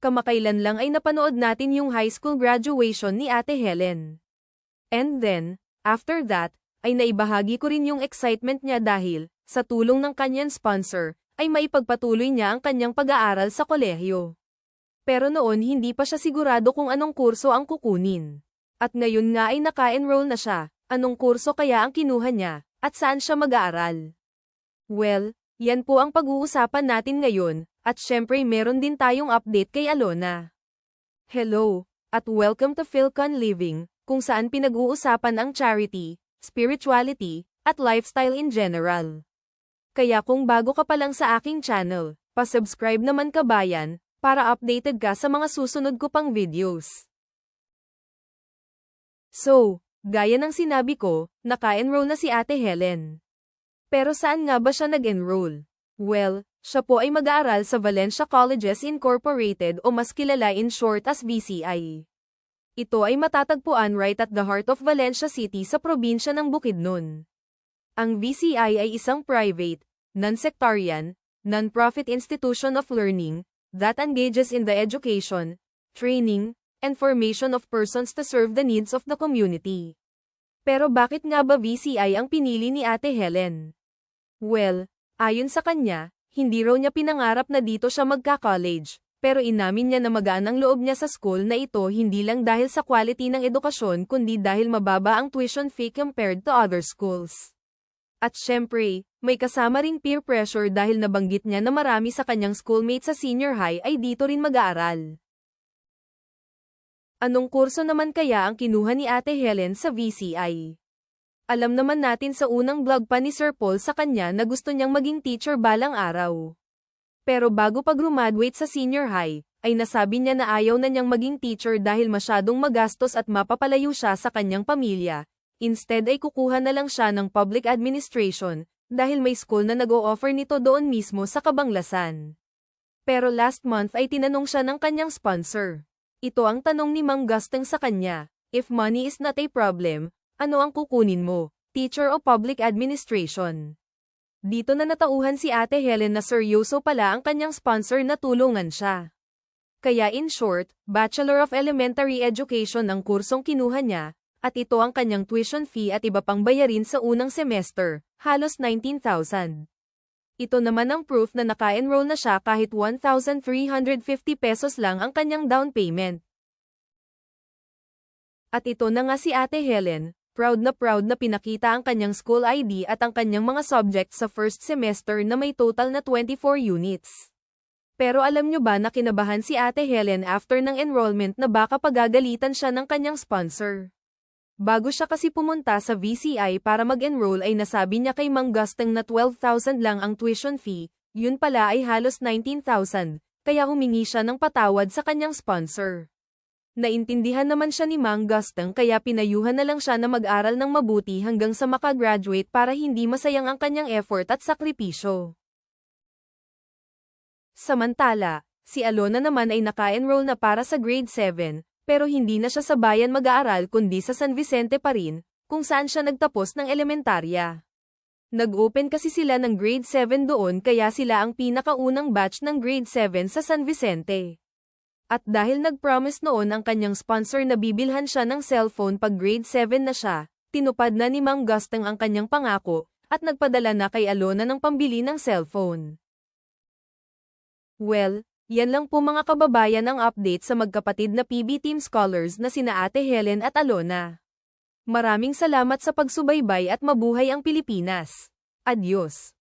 kamakailan lang ay napanood natin yung high school graduation ni Ate Helen. And then, after that, ay naibahagi ko rin yung excitement niya dahil, sa tulong ng kanyang sponsor, ay maipagpatuloy niya ang kanyang pag-aaral sa kolehiyo. Pero noon hindi pa siya sigurado kung anong kurso ang kukunin. At ngayon nga ay naka-enroll na siya, anong kurso kaya ang kinuha niya, at saan siya mag-aaral. Well, yan po ang pag-uusapan natin ngayon, at syempre meron din tayong update kay Alona. Hello, at welcome to Philcon Living, kung saan pinag-uusapan ang charity, spirituality, at lifestyle in general. Kaya kung bago ka pa lang sa aking channel, pa-subscribe naman kabayan, para updated ka sa mga susunod ko pang videos. So, gaya ng sinabi ko, naka-enroll na si Ate Helen. Pero saan nga ba siya nag-enroll? Well, siya po ay mag-aaral sa Valencia Colleges Incorporated o mas kilala in short as VCI. Ito ay matatagpuan right at the heart of Valencia City sa probinsya ng Bukidnon. Ang VCI ay isang private, non-sectarian, non-profit institution of learning that engages in the education, training, and formation of persons to serve the needs of the community. Pero bakit nga ba VCI ang pinili ni Ate Helen? Well, ayon sa kanya, hindi raw niya pinangarap na dito siya magka-college, pero inamin niya na magaan ang loob niya sa school na ito hindi lang dahil sa quality ng edukasyon kundi dahil mababa ang tuition fee compared to other schools. At syempre, may kasama ring peer pressure dahil nabanggit niya na marami sa kanyang schoolmates sa senior high ay dito rin mag-aaral. Anong kurso naman kaya ang kinuha ni Ate Helen sa VCI? Alam naman natin sa unang vlog pa ni Sir Paul sa kanya na gusto niyang maging teacher balang araw. Pero bago pa graduate sa senior high, ay nasabi niya na ayaw na niyang maging teacher dahil masyadong magastos at mapapalayo siya sa kanyang pamilya. Instead ay kukuha na lang siya ng public administration, dahil may school na nag-o-offer nito doon mismo sa Kabanglasan. Pero last month ay tinanong siya ng kanyang sponsor. Ito ang tanong ni Mang Gustang sa kanya, if money is not a problem, ano ang kukunin mo, teacher o public administration? Dito na natauhan si Ate Helen na seryoso pala ang kanyang sponsor na tulungan siya. Kaya in short, Bachelor of Elementary Education ang kursong kinuha niya, at ito ang kanyang tuition fee at iba pang bayarin sa unang semester, halos 19,000. Ito naman ang proof na naka-enroll na siya kahit 1,350 pesos lang ang kanyang down payment. At ito na nga si Ate Helen, proud na proud na pinakita ang kanyang school ID at ang kanyang mga subjects sa first semester na may total na 24 units. Pero alam nyo ba na kinabahan si Ate Helen after ng enrollment na baka pagagalitan siya ng kanyang sponsor? Bago siya kasi pumunta sa VCI para mag-enroll ay nasabi niya kay Mang Gustang na 12,000 lang ang tuition fee, yun pala ay halos 19,000, kaya humingi siya ng patawad sa kanyang sponsor. Naintindihan naman siya ni Mang Gustang kaya pinayuhan na lang siya na mag-aral ng mabuti hanggang sa makagraduate para hindi masayang ang kanyang effort at sakripisyo. Samantala, si Alona naman ay naka-enroll na para sa grade 7, pero hindi na siya sa bayan mag-aaral kundi sa San Vicente pa rin, kung saan siya nagtapos ng elementarya. Nag-open kasi sila ng grade 7 doon kaya sila ang pinakaunang batch ng grade 7 sa San Vicente. At dahil nag-promise noon ang kanyang sponsor na bibilhan siya ng cellphone pag grade 7 na siya, tinupad na ni Mang Gustang ang kanyang pangako, at nagpadala na kay Alona ng pambili ng cellphone. Well, yan lang po mga kababayan ang update sa magkapatid na PB Team Scholars na sina Ate Helen at Alona. Maraming salamat sa pagsubaybay at mabuhay ang Pilipinas. Adios.